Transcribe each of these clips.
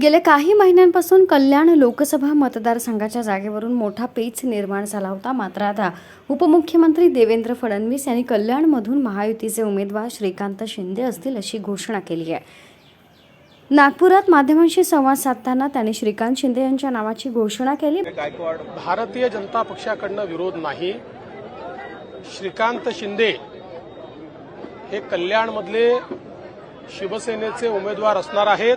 गेल्या काही महिन्यांपासून कल्याण लोकसभा मतदारसंघाच्या जागेवरून मोठा पेच निर्माण झाला होता. मात्र आता उपमुख्यमंत्री देवेंद्र फडणवीस यांनी कल्याणमधून महायुतीचे उमेदवार श्रीकांत शिंदे असतील अशी घोषणा केली आहे. नागपुरात माध्यमांशी संवाद साधताना त्यांनी श्रीकांत शिंदे यांच्या नावाची घोषणा केली. गायकवाड भारतीय जनता पक्षाकडनं विरोध नाही. श्रीकांत शिंदे हे कल्याणमधले शिवसेनेचे उमेदवार असणार आहेत.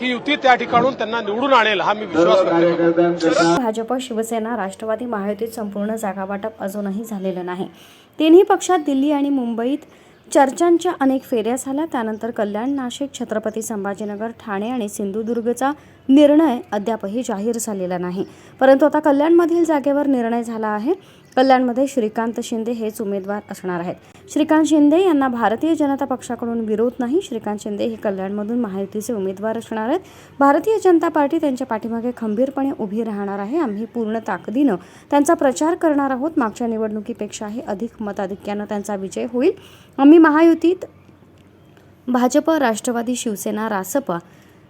ही युती त्या ठिकाणून त्यांना निवडून आणेल हा मी विश्वास करतो. भाजप शिवसेना राष्ट्रवादी महायुतीत संपूर्ण जागा वाटप अजूनही झालेलं नाही. तिन्ही पक्षात दिल्ली आणि मुंबईत चर्चांच्या अनेक फेऱ्या झाल्या. त्यानंतर कल्याण नाशिक छत्रपती संभाजीनगर ठाणे आणि सिंधुदुर्गचा निर्णय अद्यापही जाहीर झालेला नाही. परंतु आता कल्याणमधील जागेवर निर्णय झाला आहे. कल्याणमध्ये श्रीकांत शिंदे हेच उमेदवार असणार आहेत. श्रीकांत शिंदे यांना भारतीय जनता पक्षाकडून विरोध नाही. श्रीकांत शिंदे हे कल्याणमधून महायुतीचे उमेदवार असणार आहेत. भारतीय जनता पार्टी त्यांच्या पाठीमागे खंबीरपणे उभी राहणार आहे. आम्ही पूर्ण ताकदीनं त्यांचा प्रचार करणार आहोत. मागच्या निवडणुकीपेक्षाही अधिक मताधिक्यानं त्यांचा विजय होईल. आम्ही महायुतीत भाजप राष्ट्रवादी शिवसेना रासपा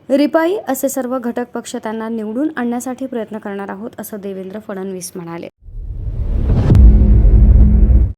रिपाई असे सर्व घटक पक्ष त्यांना निवडून आणण्यासाठी प्रयत्न करणार आहोत असं देवेंद्र फडणवीस म्हणाले.